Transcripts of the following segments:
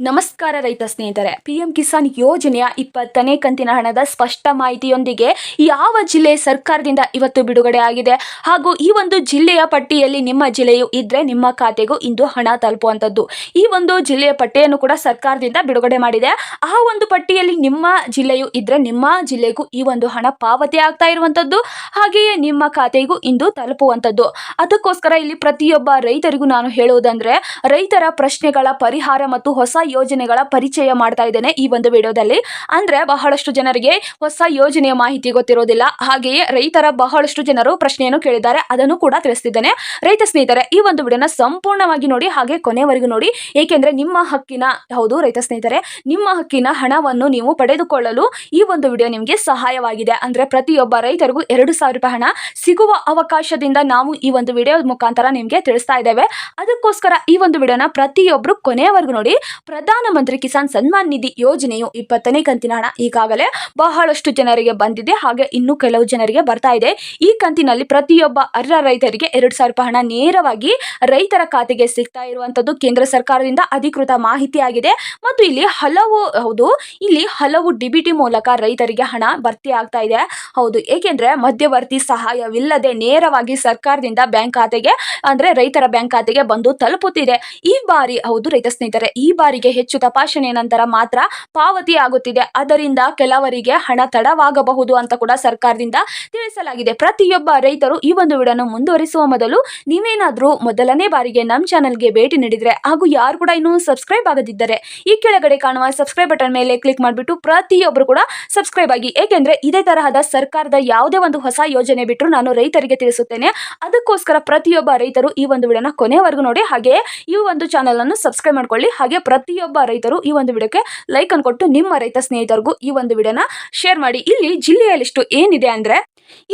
ನಮಸ್ಕಾರ ರೈತ ಸ್ನೇಹಿತರೆ ಪಿಎಂ ಕಿಸಾನ್ ಯೋಜನೆಯ ಇಪ್ಪತ್ತನೇ ಕಂತಿನ ಹಣದ ಸ್ಪಷ್ಟ ಮಾಹಿತಿಯೊಂದಿಗೆ ಯಾವ ಜಿಲ್ಲೆ ಸರ್ಕಾರದಿಂದ ಇವತ್ತು ಬಿಡುಗಡೆ ಆಗಿದೆ? ಹಾಗೂ ಈ ಒಂದು ಜಿಲ್ಲೆಯ ಪಟ್ಟಿಯಲ್ಲಿ ನಿಮ್ಮ ಜಿಲ್ಲೆಯು ಇದ್ರೆ ನಿಮ್ಮ ಖಾತೆಗೂ ಇಂದು ಹಣ ತಲುಪುವಂಥದ್ದು. ಈ ಒಂದು ಜಿಲ್ಲೆಯ ಪಟ್ಟಿಯನ್ನು ಕೂಡ ಸರ್ಕಾರದಿಂದ ಬಿಡುಗಡೆ ಮಾಡಿದೆ. ಆ ಒಂದು ಪಟ್ಟಿಯಲ್ಲಿ ನಿಮ್ಮ ಜಿಲ್ಲೆಯು ಇದ್ರೆ ನಿಮ್ಮ ಜಿಲ್ಲೆಗೂ ಈ ಒಂದು ಹಣ ಪಾವತಿ ಆಗ್ತಾ ಇರುವಂಥದ್ದು, ಹಾಗೆಯೇ ನಿಮ್ಮ ಖಾತೆಗೂ ಇಂದು ತಲುಪುವಂಥದ್ದು. ಅದಕ್ಕೋಸ್ಕರ ಇಲ್ಲಿ ಪ್ರತಿಯೊಬ್ಬ ರೈತರಿಗೂ ನಾನು ಹೇಳುವುದಂದ್ರೆ, ರೈತರ ಪ್ರಶ್ನೆಗಳ ಪರಿಹಾರ ಮತ್ತು ಹೊಸ ಯೋಜನೆಗಳ ಪರಿಚಯ ಮಾಡ್ತಾ ಇದ್ದೇನೆ ಈ ಒಂದು ವಿಡಿಯೋದಲ್ಲಿ. ಅಂದ್ರೆ ಬಹಳಷ್ಟು ಜನರಿಗೆ ಹೊಸ ಯೋಜನೆಯ ಮಾಹಿತಿ ಗೊತ್ತಿರೋದಿಲ್ಲ. ಹಾಗೆಯೇ ರೈತರ ಬಹಳಷ್ಟು ಜನರು ಪ್ರಶ್ನೆಯನ್ನು ಕೇಳಿದ್ದಾರೆ. ಅದನ್ನು ಕೂಡ ತಿಳಿಸ್ತಿದ್ದೇನೆ. ರೈತ ಸ್ನೇಹಿತರೆ, ಈ ಒಂದು ವಿಡಿಯೋನ ಸಂಪೂರ್ಣವಾಗಿ ನೋಡಿ, ಹಾಗೆ ಕೊನೆವರೆಗೂ ನೋಡಿ. ಏಕೆಂದ್ರೆ ನಿಮ್ಮ ಹಕ್ಕಿನ, ಹೌದು ರೈತ ಸ್ನೇಹಿತರೆ, ನಿಮ್ಮ ಹಕ್ಕಿನ ಹಣವನ್ನು ನೀವು ಪಡೆದುಕೊಳ್ಳಲು ಈ ಒಂದು ವಿಡಿಯೋ ನಿಮಗೆ ಸಹಾಯವಾಗಿದೆ. ಅಂದ್ರೆ ಪ್ರತಿಯೊಬ್ಬ ರೈತರಿಗೂ ಎರಡು ಸಾವಿರ ರೂಪಾಯಿ ಹಣ ಸಿಗುವ ಅವಕಾಶದಿಂದ ನಾವು ಈ ಒಂದು ವಿಡಿಯೋ ಮುಖಾಂತರ ನಿಮಗೆ ತಿಳಿಸ್ತಾ ಇದ್ದೇವೆ. ಅದಕ್ಕೋಸ್ಕರ ಈ ಒಂದು ವಿಡಿಯೋನ ಪ್ರತಿಯೊಬ್ಬರು ಕೊನೆಯವರೆಗೂ ನೋಡಿ. ಪ್ರಧಾನಮಂತ್ರಿ ಕಿಸಾನ್ ಸನ್ಮಾನ್ ನಿಧಿ ಯೋಜನೆಯು ಇಪ್ಪತ್ತನೇ ಕಂತಿನ ಹಣ. ಈಗಾಗಲೇ ಬಹಳಷ್ಟು ಜನರಿಗೆ ಬಂದಿದೆ, ಹಾಗೆ ಇನ್ನು ಕೆಲವು ಜನರಿಗೆ ಬರ್ತಾ ಇದೆ. ಈ ಕಂತಿನಲ್ಲಿ ಪ್ರತಿಯೊಬ್ಬ ಅರ್ಹ ರೈತರಿಗೆ ಎರಡು ಸಾವಿರ ರೂಪಾಯಿ ಹಣ ನೇರವಾಗಿ ರೈತರ ಖಾತೆಗೆ ಸಿಗ್ತಾ ಇರುವಂತದ್ದು ಕೇಂದ್ರ ಸರ್ಕಾರದಿಂದ ಅಧಿಕೃತ ಮಾಹಿತಿಯಾಗಿದೆ ಮತ್ತು ಇಲ್ಲಿ ಹಲವು, ಹೌದು, ಇಲ್ಲಿ ಹಲವು ಡಿಬಿಟಿ ಮೂಲಕ ರೈತರಿಗೆ ಹಣ ಭರ್ತಿ ಆಗ್ತಾ ಇದೆ. ಹೌದು, ಏಕೆಂದ್ರೆ ಮಧ್ಯವರ್ತಿ ಸಹಾಯವಿಲ್ಲದೆ ನೇರವಾಗಿ ಸರ್ಕಾರದಿಂದ ಬ್ಯಾಂಕ್ ಖಾತೆಗೆ, ಅಂದ್ರೆ ರೈತರ ಬ್ಯಾಂಕ್ ಖಾತೆಗೆ ಬಂದು ತಲುಪುತ್ತಿದೆ. ಈ ಬಾರಿ, ಹೌದು, ರೈತ ಸ್ನೇಹಿತರೆ, ಈ ಬಾರಿಗೆ ಹೆಚ್ಚು ತಪಾಸಣೆ ನಂತರ ಮಾತ್ರ ಪಾವತಿ ಆಗುತ್ತಿದೆ. ಅದರಿಂದ ಕೆಲವರಿಗೆ ಹಣ ತಡವಾಗಬಹುದು ಅಂತ ಕೂಡ ಸರ್ಕಾರದಿಂದ ತಿಳಿಸಲಾಗಿದೆ. ಪ್ರತಿಯೊಬ್ಬ ರೈತರು ಈ ಒಂದು ವಿಡನ್ನು ಮುಂದುವರಿಸುವ ಮೊದಲು ನೀವೇನಾದರೂ ಮೊದಲನೇ ಬಾರಿಗೆ ನಮ್ಮ ಚಾನಲ್ಗೆ ಭೇಟಿ ನೀಡಿದರೆ ಹಾಗೂ ಯಾರು ಕೂಡ ಇನ್ನೂ ಸಬ್ಸ್ಕ್ರೈಬ್ ಆಗದಿದ್ದರೆ ಈ ಕೆಳಗಡೆ ಕಾಣುವ ಸಬ್ಸ್ಕ್ರೈಬ್ ಬಟನ್ ಮೇಲೆ ಕ್ಲಿಕ್ ಮಾಡಿಬಿಟ್ಟು ಪ್ರತಿಯೊಬ್ಬರು ಕೂಡ ಸಬ್ಸ್ಕ್ರೈಬ್ ಆಗಿ. ಏಕೆಂದರೆ ಇದೇ ತರಹದ ಸರ್ಕಾರದ ಯಾವುದೇ ಒಂದು ಹೊಸ ಯೋಜನೆ ಬಿಟ್ಟರು ನಾನು ರೈತರಿಗೆ ತಿಳಿಸುತ್ತೇನೆ. ಅದಕ್ಕೋಸ್ಕರ ಪ್ರತಿಯೊಬ್ಬ ರೈತರು ಈ ಒಂದು ವಿಡನ್ನು ಕೊನೆವರೆಗೂ ನೋಡಿ. ಹಾಗೆಯೇ ಈ ಒಂದು ಚಾನಲನ್ನು ಸಬ್ಸ್ಕ್ರೈಬ್ ಮಾಡಿಕೊಳ್ಳಿ. ಹಾಗೆ ಪ್ರತಿಯೊಬ್ಬ ರೈತರು ಈ ಒಂದು ವಿಡಿಯೋಕ್ಕೆ ಲೈಕ್ ಅನ್ನು ಕೊಟ್ಟು ನಿಮ್ಮ ರೈತ ಸ್ನೇಹಿತರಿಗೂ ಈ ಒಂದು ವಿಡಿಯೋನ ಶೇರ್ ಮಾಡಿ. ಇಲ್ಲಿ ಜಿಲ್ಲೆಯಲ್ಲಿಷ್ಟು ಏನಿದೆ ಅಂದರೆ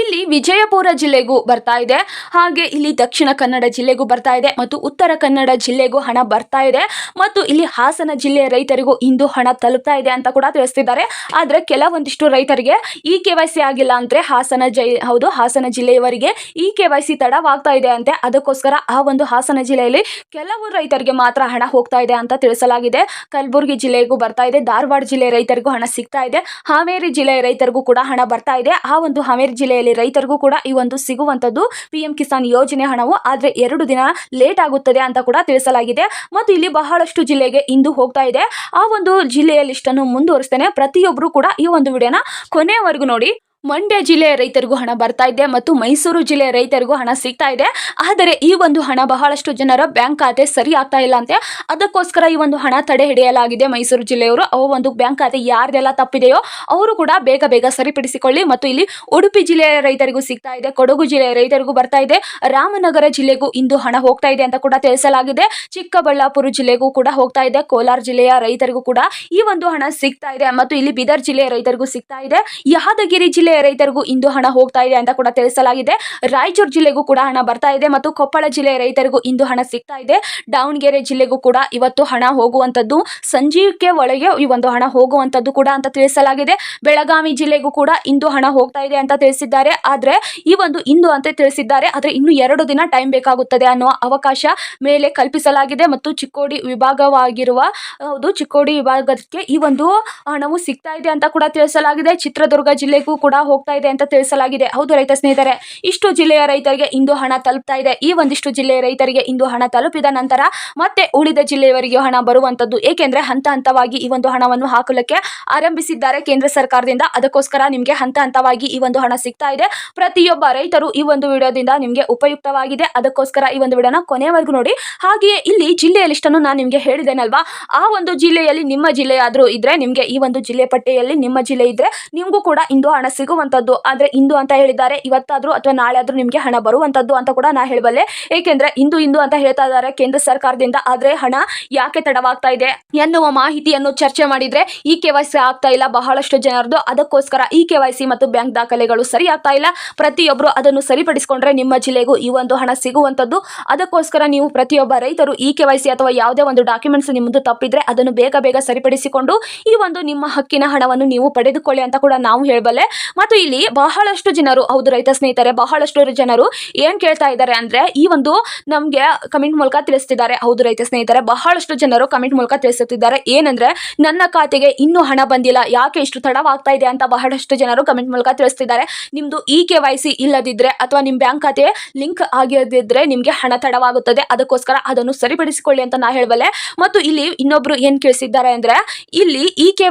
ಇಲ್ಲಿ ವಿಜಯಪುರ ಜಿಲ್ಲೆಗೂ ಬರ್ತಾ ಇದೆ. ಹಾಗೆ ಇಲ್ಲಿ ದಕ್ಷಿಣ ಕನ್ನಡ ಜಿಲ್ಲೆಗೂ ಬರ್ತಾ ಇದೆ ಮತ್ತು ಉತ್ತರ ಕನ್ನಡ ಜಿಲ್ಲೆಗೂ ಹಣ ಬರ್ತಾ ಇದೆ ಮತ್ತು ಇಲ್ಲಿ ಹಾಸನ ಜಿಲ್ಲೆಯ ರೈತರಿಗೂ ಇಂದು ಹಣ ತಲುಪ್ತಾ ಇದೆ ಅಂತ ಕೂಡ ತಿಳಿಸ್ತಿದ್ದಾರೆ. ಆದ್ರೆ ಕೆಲವೊಂದಿಷ್ಟು ರೈತರಿಗೆ ಇ ಕೆ ವೈ ಸಿ ಆಗಿಲ್ಲ ಅಂದ್ರೆ ಹಾಸನ ಜೈ, ಹೌದು, ಹಾಸನ ಜಿಲ್ಲೆಯವರಿಗೆ ಇ ಕೆ ವೈ ಸಿ ತಡವಾಗ್ತಾ ಇದೆ ಅಂತೆ. ಅದಕ್ಕೋಸ್ಕರ ಆ ಒಂದು ಹಾಸನ ಜಿಲ್ಲೆಯಲ್ಲಿ ಕೆಲವು ರೈತರಿಗೆ ಮಾತ್ರ ಹಣ ಹೋಗ್ತಾ ಇದೆ ಅಂತ ತಿಳಿಸಲಾಗಿದೆ. ಕಲಬುರಗಿ ಜಿಲ್ಲೆಗೂ ಬರ್ತಾ ಇದೆ. ಧಾರವಾಡ ಜಿಲ್ಲೆ ರೈತರಿಗೂ ಹಣ ಸಿಗ್ತಾ ಇದೆ. ಹಾವೇರಿ ಜಿಲ್ಲೆಯ ರೈತರಿಗೂ ಕೂಡ ಹಣ ಬರ್ತಾ ಇದೆ. ಆ ಒಂದು ಹಾವೇರಿ ಜಿಲ್ಲೆಯಲ್ಲಿ ರೈತರಿಗೂ ಕೂಡ ಈ ಒಂದು ಸಿಗುವಂತದ್ದು ಪಿ ಕಿಸಾನ್ ಯೋಜನೆ ಹಣವು ಆದ್ರೆ ಎರಡು ದಿನ ಲೇಟ್ ಆಗುತ್ತದೆ ಅಂತ ಕೂಡ ತಿಳಿಸಲಾಗಿದೆ. ಮತ್ತು ಇಲ್ಲಿ ಬಹಳಷ್ಟು ಜಿಲ್ಲೆಗೆ ಇಂದು ಹೋಗ್ತಾ ಇದೆ. ಆ ಒಂದು ಜಿಲ್ಲೆಯ ಇಷ್ಟನ್ನು ಮುಂದುವರಿಸ್ತೇನೆ. ಪ್ರತಿಯೊಬ್ಬರು ಕೂಡ ಈ ಒಂದು ವಿಡಿಯೋನ ಕೊನೆಯವರೆಗೂ ನೋಡಿ. ಮಂಡ್ಯ ಜಿಲ್ಲೆಯ ರೈತರಿಗೂ ಹಣ ಬರ್ತಾ ಇದೆ ಮತ್ತು ಮೈಸೂರು ಜಿಲ್ಲೆಯ ರೈತರಿಗೂ ಹಣ ಸಿಗ್ತಾ ಇದೆ. ಆದರೆ ಈ ಒಂದು ಹಣ ಬಹಳಷ್ಟು ಜನರ ಬ್ಯಾಂಕ್ ಖಾತೆ ಸರಿ ಆಗ್ತಾ ಇಲ್ಲ ಅಂತೆ. ಅದಕ್ಕೋಸ್ಕರ ಈ ಒಂದು ಹಣ ತಡೆ ಹಿಡಿಯಲಾಗಿದೆ ಮೈಸೂರು ಜಿಲ್ಲೆಯವರು. ಅವು ಒಂದು ಬ್ಯಾಂಕ್ ಖಾತೆ ಯಾರ್ದೆಲ್ಲ ತಪ್ಪಿದೆಯೋ ಅವರು ಕೂಡ ಬೇಗ ಬೇಗ ಸರಿಪಡಿಸಿಕೊಳ್ಳಿ ಮತ್ತು ಇಲ್ಲಿ ಉಡುಪಿ ಜಿಲ್ಲೆಯ ರೈತರಿಗೂ ಸಿಗ್ತಾ ಇದೆ, ಕೊಡಗು ಜಿಲ್ಲೆಯ ರೈತರಿಗೂ ಬರ್ತಾ ಇದೆ, ರಾಮನಗರ ಜಿಲ್ಲೆಗೂ ಇಂದು ಹಣ ಹೋಗ್ತಾ ಇದೆ ಅಂತ ಕೂಡ ತಿಳಿಸಲಾಗಿದೆ. ಚಿಕ್ಕಬಳ್ಳಾಪುರ ಜಿಲ್ಲೆಗೂ ಕೂಡ ಹೋಗ್ತಾ ಇದೆ, ಕೋಲಾರ ಜಿಲ್ಲೆಯ ರೈತರಿಗೂ ಕೂಡ ಈ ಒಂದು ಹಣ ಸಿಗ್ತಾ ಇದೆ ಮತ್ತು ಇಲ್ಲಿ ಬೀದರ್ ಜಿಲ್ಲೆಯ ರೈತರಿಗೂ ಸಿಗ್ತಾ ಇದೆ. ಯಾದಗಿರಿ ಜಿಲ್ಲೆಯ ರೈತರಿಗೂ ಇಂದು ಹಣ ಹೋಗ್ತಾ ಇದೆ ಅಂತ ಕೂಡ ತಿಳಿಸಲಾಗಿದೆ. ರಾಯಚೂರು ಜಿಲ್ಲೆಗೂ ಕೂಡ ಹಣ ಬರ್ತಾ ಇದೆ ಮತ್ತು ಕೊಪ್ಪಳ ಜಿಲ್ಲೆಯ ರೈತರಿಗೂ ಇಂದು ಹಣ ಸಿಗ್ತಾ ಇದೆ. ದಾವಣಗೆರೆ ಜಿಲ್ಲೆಗೂ ಕೂಡ ಇವತ್ತು ಹಣ ಹೋಗುವಂಥದ್ದು ಸಂಜೀವಕ್ಕೆ ಒಳಗೆ ಈ ಒಂದು ಹಣ ಹೋಗುವಂಥದ್ದು ಕೂಡ ಅಂತ ತಿಳಿಸಲಾಗಿದೆ. ಬೆಳಗಾವಿ ಜಿಲ್ಲೆಗೂ ಕೂಡ ಇಂದು ಹಣ ಹೋಗ್ತಾ ಇದೆ ಅಂತ ತಿಳಿಸಿದ್ದಾರೆ. ಆದರೆ ಈ ಒಂದು ಇಂದು ಅಂತ ತಿಳಿಸಿದ್ದಾರೆ. ಆದರೆ ಇನ್ನು ಎರಡು ದಿನ ಟೈಮ್ ಬೇಕಾಗುತ್ತದೆ ಅನ್ನುವ ಅವಕಾಶ ಮೇಲೆ ಕಲ್ಪಿಸಲಾಗಿದೆ ಮತ್ತು ಚಿಕ್ಕೋಡಿ ವಿಭಾಗವಾಗಿರುವ, ಹೌದು, ಚಿಕ್ಕೋಡಿ ವಿಭಾಗಕ್ಕೆ ಈ ಒಂದು ಹಣವು ಸಿಗ್ತಾ ಇದೆ ಅಂತ ಕೂಡ ತಿಳಿಸಲಾಗಿದೆ. ಚಿತ್ರದುರ್ಗ ಜಿಲ್ಲೆಗೂ ಕೂಡ ಹೋಗ್ತಾ ಇದೆ ಅಂತ ತಿಳಿಸಲಾಗಿದೆ. ಹೌದು, ರೈತ ಸ್ನೇಹಿತರೆ, ಇಷ್ಟು ಜಿಲ್ಲೆಯ ರೈತರಿಗೆ ಇಂದು ಹಣ ತಲುಪ್ತಾ ಇದೆ. ಈ ಒಂದಿಷ್ಟು ಜಿಲ್ಲೆಯ ರೈತರಿಗೆ ಇಂದು ಹಣ ತಲುಪಿದ ನಂತರ ಮತ್ತೆ ಉಳಿದ ಜಿಲ್ಲೆಯವರಿಗೆ ಹಣ ಬರುವಂತದ್ದು ಏಕೆಂದ್ರೆ ಹಂತ ಹಂತವಾಗಿ ಈ ಒಂದು ಹಣವನ್ನು ಹಾಕಲಿಕ್ಕೆ ಆರಂಭಿಸಿದ್ದಾರೆ ಕೇಂದ್ರ ಸರ್ಕಾರದಿಂದ. ಅದಕ್ಕೋಸ್ಕರ ನಿಮಗೆ ಹಂತ ಹಂತವಾಗಿ ಈ ಒಂದು ಹಣ ಸಿಗ್ತಾ ಇದೆ. ಪ್ರತಿಯೊಬ್ಬ ರೈತರು ಈ ಒಂದು ವಿಡಿಯೋದಿಂದ ನಿಮಗೆ ಉಪಯುಕ್ತವಾಗಿದೆ. ಅದಕ್ಕೋಸ್ಕರ ಈ ಒಂದು ವಿಡಿಯೋನ ಕೊನೆವರೆಗೂ ನೋಡಿ. ಹಾಗೆಯೇ ಇಲ್ಲಿ ಜಿಲ್ಲೆಯ ಲಿಸ್ಟನ್ನು ನಾನು ನಿಮಗೆ ಹೇಳಿದೆನಲ್ವಾ ಆ ಒಂದು ಜಿಲ್ಲೆಯಲ್ಲಿ ನಿಮ್ಮ ಜಿಲ್ಲೆಯಾದರೂ ಇದ್ರೆ, ನಿಮಗೆ ಈ ಒಂದು ಜಿಲ್ಲೆ ಪಟ್ಟಿಯಲ್ಲಿ ನಿಮ್ಮ ಜಿಲ್ಲೆ ಇದ್ರೆ, ನಿಮಗೂ ಕೂಡ ಇಂದು ಹಣ ಸಿಗುವಂತದ್ದು. ಆದ್ರೆ ಇಂದು ಅಂತ ಹೇಳಿದ್ದಾರೆ, ಇವತ್ತಾದ್ರೂ ಅಥವಾ ನಾಳೆ ಆದ್ರೂ ನಿಮಗೆ ಹಣ ಬರುವಂತದ್ದು ಅಂತ ಕೂಡ ನಾ ಹೇಳಬಲ್ಲೆ. ಏಕೆಂದ್ರೆ ಇಂದು ಇಂದು ಅಂತ ಹೇಳ್ತಾ ಇದ್ದಾರೆ ಕೇಂದ್ರ ಸರ್ಕಾರದಿಂದ. ಆದ್ರೆ ಹಣ ಯಾಕೆ ತಡವಾಗ್ತಾ ಇದೆ ಎನ್ನುವ ಮಾಹಿತಿಯನ್ನು ಚರ್ಚೆ ಮಾಡಿದ್ರೆ ಈ ಕೆ ವೈ ಆಗ್ತಾ ಇಲ್ಲ ಬಹಳಷ್ಟು ಜನರದು ಅದಕ್ಕೋಸ್ಕರ ಈ ಕೆ ಮತ್ತು ಬ್ಯಾಂಕ್ ದಾಖಲೆಗಳು ಸರಿ ಆಗ್ತಾ ಇಲ್ಲ. ಪ್ರತಿಯೊಬ್ಬರು ಅದನ್ನು ಸರಿಪಡಿಸಿಕೊಂಡ್ರೆ ನಿಮ್ಮ ಜಿಲ್ಲೆಗೂ ಈ ಒಂದು ಹಣ ಸಿಗುವಂತದ್ದು. ಅದಕ್ಕೋಸ್ಕರ ನೀವು ಪ್ರತಿಯೊಬ್ಬ ರೈತರು ಈ ಕೆ ವೈ ಸಿ ಅಥವಾ ಯಾವುದೇ ಒಂದು ಡಾಕ್ಯುಮೆಂಟ್ಸ್ ನಿಮ್ಮದು ತಪ್ಪಿದ್ರೆ ಅದನ್ನು ಬೇಗ ಬೇಗ ಸರಿಪಡಿಸಿಕೊಂಡು ಈ ಒಂದು ನಿಮ್ಮ ಹಕ್ಕಿನ ಹಣವನ್ನು ನೀವು ಪಡೆದುಕೊಳ್ಳಿ ಅಂತ ಕೂಡ ನಾವು ಹೇಳಬಲ್ಲೆ. ಮತ್ತು ಇಲ್ಲಿ ಬಹಳಷ್ಟು ಜನರು, ಹೌದು ರೈತ ಸ್ನೇಹಿತರೆ, ಬಹಳಷ್ಟು ಜನರು ಏನ್ ಕೇಳ್ತಾ ಇದ್ದಾರೆ ಅಂದ್ರೆ ಈ ಒಂದು ನಮ್ಗೆ ಕಮೆಂಟ್ ಮೂಲಕ ತಿಳಿಸ್ತಿದ್ದಾರೆ. ಹೌದು ರೈತ ಸ್ನೇಹಿತರೆ, ಬಹಳಷ್ಟು ಜನರು ಕಮೆಂಟ್ ಮೂಲಕ ತಿಳಿಸುತ್ತಿದ್ದಾರೆ. ಏನಂದ್ರೆ, ನನ್ನ ಖಾತೆಗೆ ಇನ್ನೂ ಹಣ ಬಂದಿಲ್ಲ, ಯಾಕೆ ಇಷ್ಟು ತಡವಾಗ್ತಾ ಇದೆ ಅಂತ ಬಹಳಷ್ಟು ಜನರು ಕಮೆಂಟ್ ಮೂಲಕ ತಿಳಿಸ್ತಿದ್ದಾರೆ. ನಿಮ್ದು ಇ ಕೆ ವೈ ಸಿ ಇಲ್ಲದಿದ್ರೆ ಅಥವಾ ನಿಮ್ ಬ್ಯಾಂಕ್ ಖಾತೆ ಲಿಂಕ್ ಆಗಿರದಿದ್ರೆ ನಿಮ್ಗೆ ಹಣ ತಡವಾಗುತ್ತದೆ. ಅದಕ್ಕೋಸ್ಕರ ಅದನ್ನು ಸರಿಪಡಿಸಿಕೊಳ್ಳಿ ಅಂತ ನಾ ಹೇಳಬಲ್ಲೆ ಮತ್ತು ಇಲ್ಲಿ ಇನ್ನೊಬ್ರು ಏನ್ ಕೇಳಿಸಿದ್ದಾರೆ ಅಂದ್ರೆ, ಇಲ್ಲಿ ಇ ಕೆ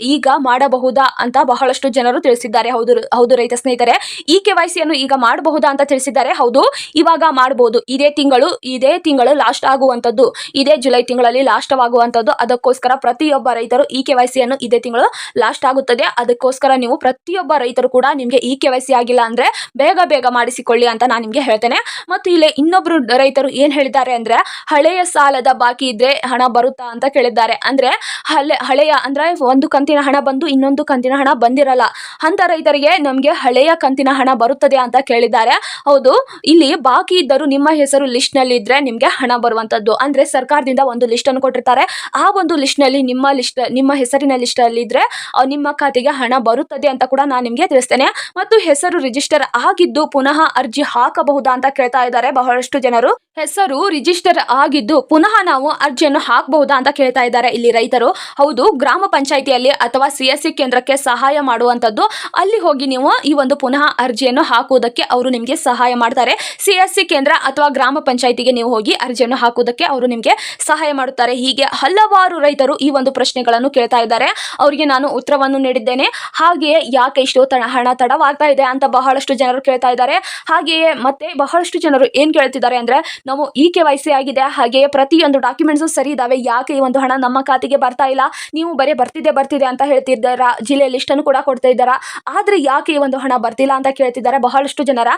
ಈಗ ಮಾಡಬಹುದಾ ಅಂತ ಬಹಳಷ್ಟು ಜನರು ತಿಳಿಸಿದ್ದಾರೆ. ಹೌದು ಹೌದು ರೈತ ಸ್ನೇಹಿತರೆ. ಈ ಕೆ ವೈ ಈಗ ಮಾಡಬಹುದಾ ಅಂತ ತಿಳಿಸಿದ್ದಾರೆ. ಹೌದು, ಇವಾಗ ಮಾಡಬಹುದು ಇದೇ ತಿಂಗಳು ಇದೇ ತಿಂಗಳು ಲಾಸ್ಟ್ ಆಗುವಂತದ್ದು ಇದೇ ಜುಲೈ ತಿಂಗಳಲ್ಲಿ ಲಾಸ್ಟ್ ಆಗುವಂತದ್ದು ಅದಕ್ಕೋಸ್ಕರ ಪ್ರತಿಯೊಬ್ಬ ರೈತರು ಇ ಕೆ ವೈ ಇದೇ ತಿಂಗಳು ಲಾಸ್ಟ್ ಆಗುತ್ತದೆ. ಅದಕ್ಕೋಸ್ಕರ ನೀವು ಪ್ರತಿಯೊಬ್ಬ ರೈತರು ಕೂಡ ನಿಮಗೆ ಇ ಕೆ ಆಗಿಲ್ಲ ಅಂದ್ರೆ ಬೇಗ ಬೇಗ ಮಾಡಿಸಿಕೊಳ್ಳಿ ಅಂತ ನಾನು ನಿಮ್ಗೆ ಹೇಳ್ತೇನೆ. ಮತ್ತು ಇಲ್ಲಿ ಇನ್ನೊಬ್ರು ರೈತರು ಏನ್ ಹೇಳಿದ್ದಾರೆ ಅಂದ್ರೆ, ಹಳೆಯ ಸಾಲದ ಬಾಕಿ ಇದ್ರೆ ಹಣ ಬರುತ್ತಾ ಅಂತ ಕೇಳಿದ್ದಾರೆ. ಅಂದ್ರೆ, ಹಳೆ, ಹಳೆಯ ಅಂದ್ರೆ ಒಂದು ಕಂತಿನ ಹಣ ಬಂದು ಇನ್ನೊಂದು ಕಂತಿನ ಹಣ ಬಂದಿರಲ್ಲ. ಅಂತ ರೈತರಿಗೆ ನಮ್ಗೆ ಹಳೆಯ ಕಂತಿನ ಹಣ ಬರುತ್ತದೆ ಅಂತ ಕೇಳಿದ್ದಾರೆ. ಹೌದು, ಇಲ್ಲಿ ಬಾಕಿ ಇದ್ದರು ನಿಮ್ಮ ಹೆಸರು ಲಿಸ್ಟ್ನಲ್ಲಿ ಇದ್ರೆ ನಿಮಗೆ ಹಣ ಬರುವಂತದ್ದು. ಅಂದ್ರೆ ಸರ್ಕಾರದಿಂದ ಒಂದು ಲಿಸ್ಟ್ ಅನ್ನು ಕೊಟ್ಟಿರ್ತಾರೆ. ಆ ಒಂದು ಲಿಸ್ಟ್ನಲ್ಲಿ ನಿಮ್ಮ ಲಿಸ್ಟ್ ನಿಮ್ಮ ಹೆಸರಿನ ಲಿಸ್ಟ್ ಅಲ್ಲಿ ಇದ್ರೆ ನಿಮ್ಮ ಖಾತೆಗೆ ಹಣ ಬರುತ್ತದೆ ಅಂತ ಕೂಡ ನಾನು ನಿಮಗೆ ತಿಳಿಸ್ತೇನೆ. ಮತ್ತು ಹೆಸರು ರಿಜಿಸ್ಟರ್ ಆಗಿದ್ದು ಪುನಃ ಅರ್ಜಿ ಹಾಕಬಹುದಾ ಅಂತ ಕೇಳ್ತಾ ಇದ್ದಾರೆ ಬಹಳಷ್ಟು ಜನರು. ಹೆಸರು ರಿಜಿಸ್ಟರ್ ಆಗಿದ್ದು ಪುನಃ ನಾವು ಅರ್ಜಿಯನ್ನು ಹಾಕಬಹುದಾ ಅಂತ ಕೇಳ್ತಾ ಇದ್ದಾರೆ ಇಲ್ಲಿ ರೈತರು. ಹೌದು, ಗ್ರಾಮ ಪಂಚಾಯಿತಿಯಲ್ಲಿ ಅಥವಾ ಸಿ ಸಿ ಕೇಂದ್ರಕ್ಕೆ ಸಹಾಯ ಮಾಡುವಂತದ್ದು. ಅಲ್ಲಿ ಹೋಗಿ ನೀವು ಈ ಒಂದು ಪುನಃ ಅರ್ಜಿಯನ್ನು ಹಾಕುವುದಕ್ಕೆ ಅವರು ನಿಮಗೆ ಸಹಾಯ ಮಾಡ್ತಾರೆ. ಸಿ ಎಸ್ ಸಿ ಕೇಂದ್ರ ಅಥವಾ ಗ್ರಾಮ ಪಂಚಾಯಿತಿಗೆ ನೀವು ಹೋಗಿ ಅರ್ಜಿಯನ್ನು ಹಾಕುವುದಕ್ಕೆ ಅವರು ನಿಮಗೆ ಸಹಾಯ ಮಾಡುತ್ತಾರೆ. ಹೀಗೆ ಹಲವಾರು ರೈತರು ಈ ಒಂದು ಪ್ರಶ್ನೆಗಳನ್ನು ಕೇಳ್ತಾ ಇದ್ದಾರೆ. ಅವರಿಗೆ ನಾನು ಉತ್ತರವನ್ನು ನೀಡಿದ್ದೇನೆ. ಹಾಗೆಯೇ ಯಾಕೆ ಇಷ್ಟು ಹಣ ತಡವಾಗ್ತಾ ಇದೆ ಅಂತ ಬಹಳಷ್ಟು ಜನರು ಕೇಳ್ತಾ ಇದ್ದಾರೆ. ಹಾಗೆಯೇ ಮತ್ತೆ ಬಹಳಷ್ಟು ಜನರು ಏನು ಕೇಳ್ತಿದ್ದಾರೆ ಅಂದ್ರೆ ನಾವು ಇ ಕೆ ವೈ ಸಿ ಆಗಿದೆ. ಹಾಗೆಯೇ ಪ್ರತಿಯೊಂದು ಡಾಕ್ಯುಮೆಂಟ್ಸು ಸರಿ ಇದಾವೆ. ಯಾಕೆ ಈ ಒಂದು ಹಣ ನಮ್ಮ ಖಾತೆಗೆ ಬರ್ತಾ ಇಲ್ಲ? ನೀವು ಬರೀ ಬರ್ತಿದೆ ಬರ್ತಿದೆ ಅಂತ ಹೇಳ್ತಿದ್ದಾರಾ? ಜಿಲ್ಲೆ ಲಿಸ್ಟ್ ಅನ್ನು ಕೂಡ ಕೊಡ್ತಾ ಇದ್ದಾರಾ? ಆದ್ರೆ ಯಾಕೆ ಈ ಒಂದು ಹಣ ಬರ್ತಿಲ್ಲ ಅಂತ ಕೇಳ್ತಿದ್ದಾರೆ ಬಹಳಷ್ಟು ಜನರ.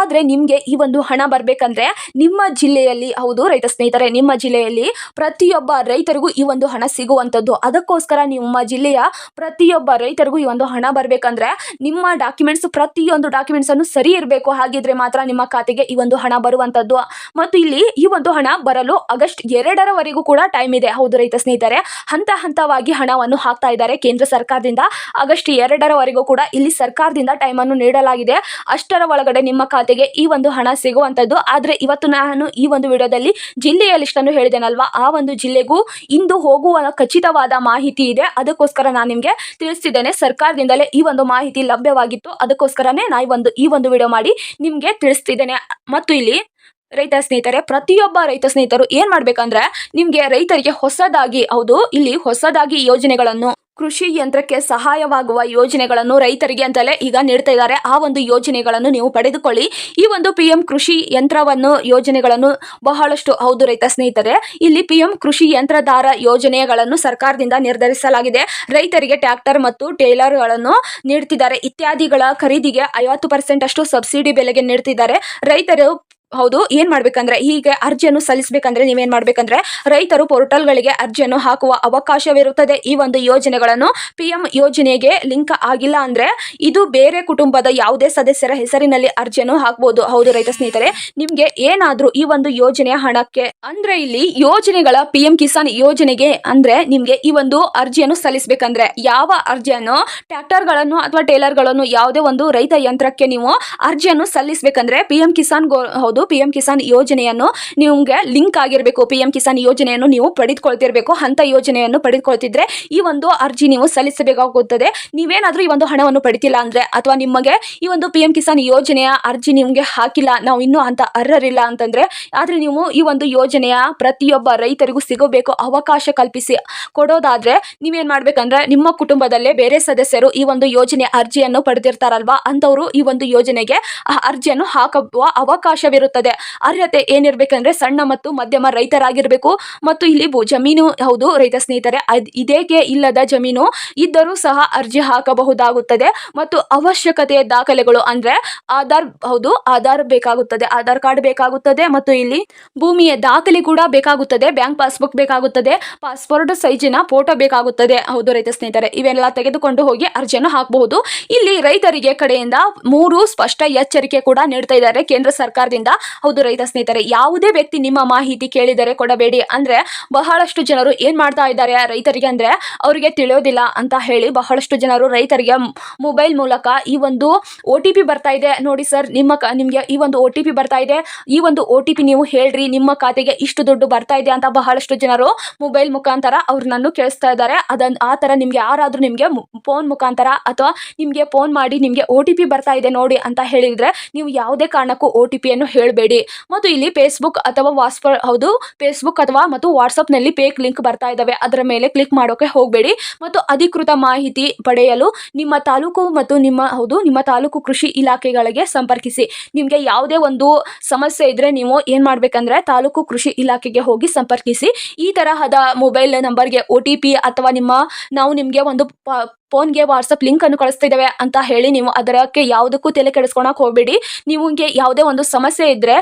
ಆದರೆ ನಿಮಗೆ ಈ ಒಂದು ಹಣ ಬರಬೇಕಂದ್ರೆ ನಿಮ್ಮ ಜಿಲ್ಲೆಯಲ್ಲಿ, ಹೌದು ರೈತ ಸ್ನೇಹಿತರೆ, ನಿಮ್ಮ ಜಿಲ್ಲೆಯಲ್ಲಿ ಪ್ರತಿಯೊಬ್ಬ ರೈತರಿಗೂ ಈ ಒಂದು ಹಣ ಸಿಗುವಂಥದ್ದು ಅದಕ್ಕೋಸ್ಕರ ನಿಮ್ಮ ಜಿಲ್ಲೆಯ ಪ್ರತಿಯೊಬ್ಬ ರೈತರಿಗೂ ಈ ಒಂದು ಹಣ ಬರಬೇಕಂದ್ರೆ ನಿಮ್ಮ ಡಾಕ್ಯುಮೆಂಟ್ಸ್ ಪ್ರತಿಯೊಂದು ಡಾಕ್ಯುಮೆಂಟ್ಸ್ ಅನ್ನು ಸರಿ ಇರಬೇಕು. ಹಾಗಿದ್ರೆ ಮಾತ್ರ ನಿಮ್ಮ ಖಾತೆಗೆ ಈ ಒಂದು ಹಣ ಬರುವಂತದ್ದು. ಮತ್ತು ಇಲ್ಲಿ ಈ ಒಂದು ಹಣ ಬರಲು ಆಗಸ್ಟ್ ಎರಡರವರೆಗೂ ಕೂಡ ಟೈಮ್ ಇದೆ, ಹೌದು ರೈತ ಸ್ನೇಹಿತರೆ. ಹಂತ ಹಂತವಾಗಿ ಹಣವನ್ನು ಹಾಕ್ತಾ ಇದ್ದಾರೆ ಕೇಂದ್ರ ಸರ್ಕಾರದಿಂದ. ಆಗಸ್ಟ್ ಎರಡರವರೆಗೂ ಕೂಡ ಇಲ್ಲಿ ಸರ್ಕಾರದಿಂದ ಟೈಮನ್ನು ನೀಡಲಾಗಿದೆ. ಅಷ್ಟರ ಒಳಗಡೆ ನಿಮ್ಮ ಖಾತೆಗೆ ಈ ಒಂದು ಹಣ ಸಿಗುವಂತದ್ದು. ಆದರೆ ಇವತ್ತು ನಾನು ಈ ಒಂದು ವಿಡಿಯೋದಲ್ಲಿ ಜಿಲ್ಲೆಯ ಲಿಸ್ಟ್ ಅನ್ನು ಹೇಳಿದೆನಲ್ವಾ ಆ ಒಂದು ಜಿಲ್ಲೆಗೂ ಇಂದು ಹೋಗುವ ಖಚಿತವಾದ ಮಾಹಿತಿ ಇದೆ. ಅದಕ್ಕೋಸ್ಕರ ನಾನು ನಿಮಗೆ ತಿಳಿಸ್ತಿದ್ದೇನೆ. ಸರ್ಕಾರದಿಂದಲೇ ಈ ಒಂದು ಮಾಹಿತಿ ಲಭ್ಯವಾಗಿತ್ತು. ಅದಕ್ಕೋಸ್ಕರನೇ ನಾ ಈ ಒಂದು ಈ ಒಂದು ವಿಡಿಯೋ ಮಾಡಿ ನಿಮಗೆ ತಿಳಿಸ್ತಿದ್ದೇನೆ. ಮತ್ತು ಇಲ್ಲಿ ರೈತ ಸ್ನೇಹಿತರೆ, ಪ್ರತಿಯೊಬ್ಬ ರೈತ ಸ್ನೇಹಿತರು ಏನ್ ಮಾಡ್ಬೇಕಂದ್ರೆ, ನಿಮ್ಗೆ ರೈತರಿಗೆ ಹೊಸದಾಗಿ, ಹೌದು, ಇಲ್ಲಿ ಹೊಸದಾಗಿ ಯೋಜನೆಗಳನ್ನು ಕೃಷಿ ಯಂತ್ರಕ್ಕೆ ಸಹಾಯವಾಗುವ ಯೋಜನೆಗಳನ್ನು ರೈತರಿಗೆ ಅಂತಲೇ ಈಗ ನೀಡ್ತಾ ಇದ್ದಾರೆ. ಆ ಒಂದು ಯೋಜನೆಗಳನ್ನು ನೀವು ಪಡೆದುಕೊಳ್ಳಿ. ಈ ಒಂದು ಪಿ ಕೃಷಿ ಯಂತ್ರವನ್ನು, ಯೋಜನೆಗಳನ್ನು ಬಹಳಷ್ಟು ಹೌದು ರೈತ ಸ್ನೇಹಿತರೆ. ಇಲ್ಲಿ ಪಿ ಕೃಷಿ ಯಂತ್ರಧಾರ ಯೋಜನೆಗಳನ್ನು ಸರ್ಕಾರದಿಂದ ನಿರ್ಧರಿಸಲಾಗಿದೆ. ರೈತರಿಗೆ ಟ್ರ್ಯಾಕ್ಟರ್ ಮತ್ತು ಟೇಲರ್ಗಳನ್ನು ನೀಡ್ತಿದ್ದಾರೆ. ಇತ್ಯಾದಿಗಳ ಖರೀದಿಗೆ ಐವತ್ತು ಪರ್ಸೆಂಟ್ ಅಷ್ಟು ಸಬ್ಸಿಡಿ ಬೆಲೆಗೆ ನೀಡ್ತಿದ್ದಾರೆ. ರೈತರು ಹೌದು, ಏನ್ ಮಾಡ್ಬೇಕಂದ್ರೆ, ಹೀಗೆ ಅರ್ಜಿಯನ್ನು ಸಲ್ಲಿಸಬೇಕಂದ್ರೆ ನೀವೇನ್ ಮಾಡ್ಬೇಕಂದ್ರೆ, ರೈತರು ಪೋರ್ಟಲ್ಗಳಿಗೆ ಅರ್ಜಿಯನ್ನು ಹಾಕುವ ಅವಕಾಶವಿರುತ್ತದೆ ಈ ಒಂದು ಯೋಜನೆಗಳನ್ನು. ಪಿ ಎಂ ಯೋಜನೆಗೆ ಲಿಂಕ್ ಆಗಿಲ್ಲ ಅಂದ್ರೆ ಇದು ಬೇರೆ ಕುಟುಂಬದ ಯಾವುದೇ ಸದಸ್ಯರ ಹೆಸರಿನಲ್ಲಿ ಅರ್ಜಿಯನ್ನು ಹಾಕಬಹುದು ಹೌದು ರೈತ ಸ್ನೇಹಿತರೆ, ನಿಮ್ಗೆ ಏನಾದ್ರೂ ಈ ಒಂದು ಯೋಜನೆಯ ಹಣಕ್ಕೆ, ಅಂದ್ರೆ ಇಲ್ಲಿ ಯೋಜನೆಗಳ ಪಿ ಎಂ ಕಿಸಾನ್ ಯೋಜನೆಗೆ ಅಂದ್ರೆ ನಿಮ್ಗೆ ಈ ಒಂದು ಅರ್ಜಿಯನ್ನು ಸಲ್ಲಿಸಬೇಕಂದ್ರೆ, ಯಾವ ಅರ್ಜಿಯನ್ನು ಟ್ರ್ಯಾಕ್ಟರ್ಗಳನ್ನು ಅಥವಾ ಟೇಲರ್ಗಳನ್ನು ಯಾವುದೇ ಒಂದು ರೈತ ಯಂತ್ರಕ್ಕೆ ನೀವು ಅರ್ಜಿಯನ್ನು ಸಲ್ಲಿಸಬೇಕಂದ್ರೆ ಪಿ ಕಿಸಾನ್ ಗೋ ಹೌದು ಪಿ ಕಿಸಾನ್ ಯೋಜನೆಯನ್ನು ನಿಮ್ಗೆ ಲಿಂಕ್ ಆಗಿರಬೇಕು. ಪಿ ಎಂ ಕಿಸಾನ್ ಯೋಜನೆಯನ್ನು ನೀವು ಪಡೆದುಕೊಳ್ತಿರಬೇಕು. ಅಂತ ಯೋಜನೆಯನ್ನು ಪಡೆದುಕೊಳ್ತಿದ್ರೆ ಈ ಒಂದು ಅರ್ಜಿ ನೀವು ಸಲ್ಲಿಸಬೇಕಾಗುತ್ತದೆ. ನೀವೇನಾದ್ರೂ ಈ ಒಂದು ಹಣವನ್ನು ಪಡಿತಿಲ್ಲ ಅಂದ್ರೆ ಅಥವಾ ನಿಮಗೆ ಈ ಒಂದು ಪಿ ಎಂ ಕಿಸಾನ್ ಯೋಜನೆಯ ಅರ್ಜಿ ನಿಮ್ಗೆ ಹಾಕಿಲ್ಲ, ನಾವು ಇನ್ನೂ ಅಂತ ಅರ್ಹರಿಲ್ಲ ಅಂತಂದ್ರೆ, ಆದ್ರೆ ನೀವು ಈ ಒಂದು ಯೋಜನೆಯ ಪ್ರತಿಯೊಬ್ಬ ರೈತರಿಗೂ ಸಿಗಬೇಕು ಅವಕಾಶ ಕಲ್ಪಿಸಿ ಕೊಡೋದಾದ್ರೆ ನೀವೇನ್ ಮಾಡ್ಬೇಕಂದ್ರೆ ನಿಮ್ಮ ಕುಟುಂಬದಲ್ಲೇ ಬೇರೆ ಸದಸ್ಯರು ಈ ಒಂದು ಯೋಜನೆ ಅರ್ಜಿಯನ್ನು ಪಡೆದಿರ್ತಾರಲ್ವಾ ಅಂತವರು ಈ ಒಂದು ಯೋಜನೆಗೆ ಅರ್ಜಿಯನ್ನು ಹಾಕುವ ಅವಕಾಶವಿರುತ್ತದೆ ಅರ್ಹತೆ ಏನಿರ್ಬೇಕಂದ್ರೆ ಸಣ್ಣ ಮತ್ತು ಮಧ್ಯಮ ರೈತರಾಗಿರ್ಬೇಕು. ಮತ್ತು ಇಲ್ಲಿ ಜಮೀನು, ಹೌದು, ರೈತ ಸ್ನೇಹಿತರೆ ಇದೇಕೆ ಇಲ್ಲದ ಜಮೀನು ಇದ್ದರೂ ಸಹ ಅರ್ಜಿ ಹಾಕಬಹುದಾಗುತ್ತದೆ. ಮತ್ತು ಅವಶ್ಯಕತೆಯ ದಾಖಲೆಗಳು ಅಂದ್ರೆ ಆಧಾರ್, ಹೌದು, ಆಧಾರ್ ಬೇಕಾಗುತ್ತದೆ, ಆಧಾರ್ ಕಾರ್ಡ್ ಬೇಕಾಗುತ್ತದೆ ಮತ್ತು ಇಲ್ಲಿ ಭೂಮಿಯ ದಾಖಲೆ ಕೂಡ ಬೇಕಾಗುತ್ತದೆ, ಬ್ಯಾಂಕ್ ಪಾಸ್ಬುಕ್ ಬೇಕಾಗುತ್ತದೆ, ಪಾಸ್ಪೋರ್ಟ್ ಸೈಜಿನ ಫೋಟೋ ಬೇಕಾಗುತ್ತದೆ, ಹೌದು, ರೈತ ಸ್ನೇಹಿತರೆ. ಇವೆಲ್ಲ ತೆಗೆದುಕೊಂಡು ಹೋಗಿ ಅರ್ಜಿಯನ್ನು ಹಾಕಬಹುದು. ಇಲ್ಲಿ ರೈತರಿಗೆ ಕಡೆಯಿಂದ ಮೂರು ಸ್ಪಷ್ಟ ಎಚ್ಚರಿಕೆ ಕೂಡ ನೀಡ್ತಾ ಇದ್ದಾರೆ ಕೇಂದ್ರ ಸರ್ಕಾರದಿಂದ. ಹೌದು ರೈತ ಸ್ನೇಹಿತರೆ, ಯಾವುದೇ ವ್ಯಕ್ತಿ ನಿಮ್ಮ ಮಾಹಿತಿ ಕೇಳಿದರೆ ಕೊಡಬೇಡಿ. ಅಂದ್ರೆ ಬಹಳಷ್ಟು ಜನರು ಏನ್ ಮಾಡ್ತಾ ಇದ್ದಾರೆ ರೈತರಿಗೆ ಅಂದ್ರೆ ಅವರಿಗೆ ತಿಳಿಯೋದಿಲ್ಲ ಅಂತ ಹೇಳಿ ಬಹಳಷ್ಟು ಜನರು ರೈತರಿಗೆ ಮೊಬೈಲ್ ಮೂಲಕ ಈ ಒಂದು ಪಿ ಬರ್ತಾ ಇದೆ. ನೋಡಿ ಸರ್, ನಿಮ್ಮ ನಿಮಗೆ ಈ ಒಂದು ಪಿ ಬರ್ತಾ ಇದೆ. ಈ ಒಂದು ಪಿ ನೀವು ಹೇಳ್ರಿ, ನಿಮ್ಮ ಖಾತೆಗೆ ಇಷ್ಟು ದುಡ್ಡು ಬರ್ತಾ ಇದೆ ಅಂತ ಬಹಳಷ್ಟು ಜನರು ಮೊಬೈಲ್ ಮುಖಾಂತರ ಅವ್ರನ್ನನ್ನು ಕೇಳಿಸ್ತಾ ಇದ್ದಾರೆ. ಅದನ್ನ ಆ ತರ ನಿಮ್ಗೆ ಯಾರಾದರೂ ನಿಮಗೆ ಫೋನ್ ಮುಖಾಂತರ ಅಥವಾ ನಿಮಗೆ ಫೋನ್ ಮಾಡಿ ನಿಮಗೆ ಪಿ ಬರ್ತಾ ಇದೆ ನೋಡಿ ಅಂತ ಹೇಳಿದ್ರೆ ನೀವು ಯಾವುದೇ ಕಾರಣಕ್ಕೂ ಒ ಟಿ ಪಿಯನ್ನು ಹೇಳಬೇಡಿ. ಮತ್ತು ಇಲ್ಲಿ ಫೇಸ್ಬುಕ್ ಅಥವಾ ವಾಟ್ಸ್ಪ ಹೌದು ಫೇಸ್ಬುಕ್ ಅಥವಾ ಮತ್ತು ವಾಟ್ಸಪ್ನಲ್ಲಿ ಫೇಕ್ ಲಿಂಕ್ ಬರ್ತಾ ಇದ್ದಾವೆ. ಅದರ ಮೇಲೆ ಕ್ಲಿಕ್ ಮಾಡೋಕೆ ಹೋಗಬೇಡಿ. ಮತ್ತು ಅಧಿಕೃತ ಮಾಹಿತಿ ಪಡೆಯಲು ನಿಮ್ಮ ತಾಲೂಕು ಮತ್ತು ನಿಮ್ಮ, ಹೌದು, ನಿಮ್ಮ ತಾಲೂಕು ಕೃಷಿ ಇಲಾಖೆಗಳಿಗೆ ಸಂಪರ್ಕಿಸಿ. ನಿಮಗೆ ಯಾವುದೇ ಒಂದು ಸಮಸ್ಯೆ ಇದ್ದರೆ ನೀವು ಏನು ಮಾಡಬೇಕಂದ್ರೆ ತಾಲೂಕು ಕೃಷಿ ಇಲಾಖೆಗೆ ಹೋಗಿ ಸಂಪರ್ಕಿಸಿ. ಈ ತರಹದ ಮೊಬೈಲ್ ನಂಬರ್ಗೆ ಒ ಟಿ ಅಥವಾ ನಿಮ್ಮ, ನಾವು ನಿಮಗೆ ಒಂದು ಫೋನ್ಗೆ ವಾಟ್ಸಪ್ ಲಿಂಕ್ ಅನ್ನು ಕಳಿಸ್ತಿದ್ದೇವೆ ಅಂತ ಹೇಳಿ ನೀವು ಅದಕ್ಕೆ ಯಾವುದಕ್ಕೂ ತಲೆ ಕೆಡಿಸ್ಕೊಳಕ್ ಹೋಗ್ಬೇಡಿ. ನಿಮಗೆ ಯಾವುದೇ ಒಂದು ಸಮಸ್ಯೆ ಇದ್ರೆ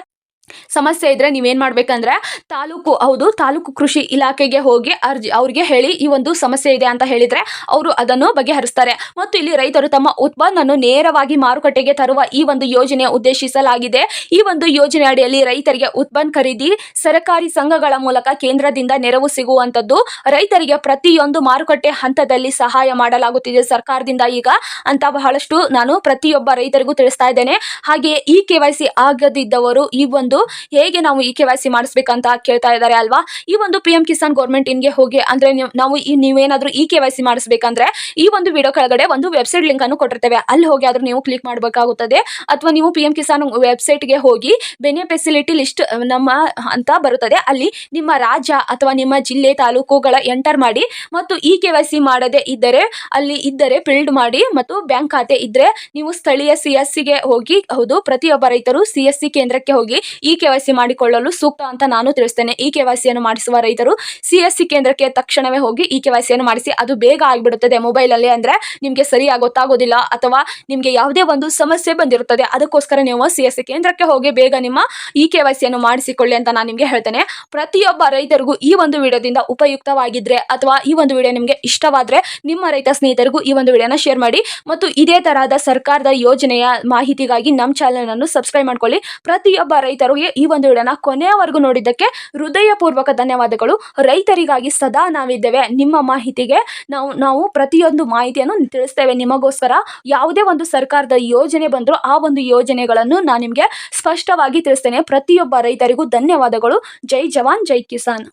ಸಮಸ್ಯೆ ಇದ್ರೆ ನೀವೇನು ಮಾಡಬೇಕಂದ್ರೆ ತಾಲೂಕು, ಹೌದು, ತಾಲೂಕು ಕೃಷಿ ಇಲಾಖೆಗೆ ಹೋಗಿ ಅರ್ಜಿ, ಅವ್ರಿಗೆ ಹೇಳಿ ಈ ಒಂದು ಸಮಸ್ಯೆ ಇದೆ ಅಂತ ಹೇಳಿದ್ರೆ ಅವರು ಅದನ್ನು ಬಗೆಹರಿಸ್ತಾರೆ. ಮತ್ತು ಇಲ್ಲಿ ರೈತರು ತಮ್ಮ ಉತ್ಪನ್ನವನ್ನು ನೇರವಾಗಿ ಮಾರುಕಟ್ಟೆಗೆ ತರುವ ಈ ಒಂದು ಯೋಜನೆ ಉದ್ದೇಶಿಸಲಾಗಿದೆ. ಈ ಒಂದು ಯೋಜನೆ ಅಡಿಯಲ್ಲಿ ರೈತರಿಗೆ ಉತ್ಪನ್ನ ಖರೀದಿ, ಸರಕಾರಿ ಸಂಘಗಳ ಮೂಲಕ ಕೇಂದ್ರದಿಂದ ನೆರವು ಸಿಗುವಂತದ್ದು ರೈತರಿಗೆ ಪ್ರತಿಯೊಂದು ಮಾರುಕಟ್ಟೆ ಹಂತದಲ್ಲಿ ಸಹಾಯ ಮಾಡಲಾಗುತ್ತಿದೆ ಸರ್ಕಾರದಿಂದ ಈಗ ಅಂತ ಬಹಳಷ್ಟು ನಾನು ಪ್ರತಿಯೊಬ್ಬ ರೈತರಿಗೂ ತಿಳಿಸ್ತಾ ಇದ್ದೇನೆ. ಹಾಗೆಯೇ ಈ ಕೆ ವೈ ಸಿ ಆಗದಿದ್ದವರು ಈ ಒಂದು ಹೇಗೆ ನಾವು ಇ ಕೆ ವೈ ಸಿ ಮಾಡಿಸ್ಬೇಕಂತ ಕೇಳ್ತಾ ಇದ್ದಾರೆ ಅಲ್ವಾ? ಈ ಒಂದು ಪಿ ಎಂ ಕಿಸಾನ್ ಗೌರ್ಮೆಂಟ್ ಇನ್ಗೆ ಹೋಗಿ ಅಂದ್ರೆ ನಾವು ಈ, ನೀವೇನಾದ್ರೂ ಈ ಕೆ ವೈ ಸಿ ಮಾಡಿಸ್ಬೇಕಂದ್ರೆ ಈ ಒಂದು ವಿಡಿಯೋ ಕೆಳಗಡೆ ಒಂದು ವೆಬ್ಸೈಟ್ ಲಿಂಕ್ ಅನ್ನು ಕೊಟ್ಟಿರ್ತೇವೆ. ಅಲ್ಲಿ ಹೋಗಿ ಆದ್ರೂ ನೀವು ಕ್ಲಿಕ್ ಮಾಡಬೇಕಾಗುತ್ತದೆ. ಅಥವಾ ನೀವು ಪಿ ಎಂ ಕಿಸಾನ್ ವೆಬ್ಸೈಟ್ಗೆ ಹೋಗಿ ಬೆನೆ ಫೆಸಿಲಿಟಿ ಲಿಸ್ಟ್ ನಮ್ಮ ಅಂತ ಬರುತ್ತದೆ. ಅಲ್ಲಿ ನಿಮ್ಮ ರಾಜ್ಯ ಅಥವಾ ನಿಮ್ಮ ಜಿಲ್ಲೆ ತಾಲೂಕುಗಳ ಎಂಟರ್ ಮಾಡಿ ಮತ್ತು ಇ ಕೆ ವೈ ಸಿ ಮಾಡದೇ ಇದ್ದರೆ, ಅಲ್ಲಿ ಇದ್ದರೆ ಫಿಲ್ಡ್ ಮಾಡಿ ಮತ್ತು ಬ್ಯಾಂಕ್ ಖಾತೆ ಇದ್ರೆ ನೀವು ಸ್ಥಳೀಯ ಸಿ ಎಸ್ ಹೋಗಿ, ಹೌದು, ಪ್ರತಿಯೊಬ್ಬ ರೈತರು ಸಿ ಎಸ್ ಸಿ ಕೇಂದ್ರಕ್ಕೆ ಹೋಗಿ ಈ ಕೆ ವೈ ಸಿ ಮಾಡಿಕೊಳ್ಳಲು ಸೂಕ್ತ ಅಂತ ನಾನು ತಿಳಿಸ್ತೇನೆ. ಇ ಕೆ ವೈ ಸಿಯನ್ನು ಮಾಡಿಸುವ ರೈತರು ಸಿ ಎಸ್ ಸಿ ಕೇಂದ್ರಕ್ಕೆ ತಕ್ಷಣವೇ ಹೋಗಿ ಇ ಕೆ ವೈ ಸಿಯನ್ನು ಮಾಡಿಸಿ ಅದು ಬೇಗ ಆಗಿಬಿಡುತ್ತದೆ ಮೊಬೈಲಲ್ಲಿ ಅಂದರೆ ನಿಮಗೆ ಸರಿಯಾಗಿ ಗೊತ್ತಾಗೋದಿಲ್ಲ ಅಥವಾ ನಿಮಗೆ ಯಾವುದೇ ಒಂದು ಸಮಸ್ಯೆ ಬಂದಿರುತ್ತದೆ. ಅದಕ್ಕೋಸ್ಕರ ನೀವು ಸಿ ಎಸ್ ಸಿ ಕೇಂದ್ರಕ್ಕೆ ಹೋಗಿ ಬೇಗ ನಿಮ್ಮ ಇ ಕೆ ವೈ ಸಿಯನ್ನು ಮಾಡಿಸಿಕೊಳ್ಳಿ ಅಂತ ನಾನು ನಿಮಗೆ ಹೇಳ್ತೇನೆ. ಪ್ರತಿಯೊಬ್ಬ ರೈತರಿಗೂ ಈ ಒಂದು ವಿಡಿಯೋದಿಂದ ಉಪಯುಕ್ತವಾಗಿದ್ರೆ ಅಥವಾ ಈ ಒಂದು ವಿಡಿಯೋ ನಿಮಗೆ ಇಷ್ಟವಾದರೆ ನಿಮ್ಮ ರೈತ ಸ್ನೇಹಿತರಿಗೂ ಈ ಒಂದು ವಿಡಿಯೋನ ಶೇರ್ ಮಾಡಿ ಮತ್ತು ಇದೇ ತರಹದ ಸರ್ಕಾರದ ಯೋಜನೆಯ ಮಾಹಿತಿಗಾಗಿ ನಮ್ಮ ಚಾನಲ್ ಅನ್ನು ಸಬ್ಸ್ಕ್ರೈಬ್ ಮಾಡ್ಕೊಳ್ಳಿ. ಪ್ರತಿಯೊಬ್ಬ ಈ ಒಂದು ವಿಡಿಯೋನ ಕೊನೆಯವರೆಗೂ ನೋಡಿದ್ದಕ್ಕೆ ಹೃದಯಪೂರ್ವಕ ಧನ್ಯವಾದಗಳು. ರೈತರಿಗಾಗಿ ಸದಾ ನಾವಿದ್ದೇವೆ. ನಿಮ್ಮ ಮಾಹಿತಿಗೆ ನಾವು ನಾವು ಪ್ರತಿಯೊಂದು ಮಾಹಿತಿಯನ್ನು ತಿಳಿಸ್ತೇವೆ. ನಿಮಗೋಸ್ಕರ ಯಾವುದೇ ಒಂದು ಸರ್ಕಾರದ ಯೋಜನೆ ಬಂದರೂ ಆ ಒಂದು ಯೋಜನೆಗಳನ್ನು ನಾನು ನಿಮಗೆ ಸ್ಪಷ್ಟವಾಗಿ ತಿಳಿಸ್ತೇನೆ. ಪ್ರತಿಯೊಬ್ಬ ರೈತರಿಗೂ ಧನ್ಯವಾದಗಳು. ಜೈ ಜವಾನ್, ಜೈ ಕಿಸಾನ್.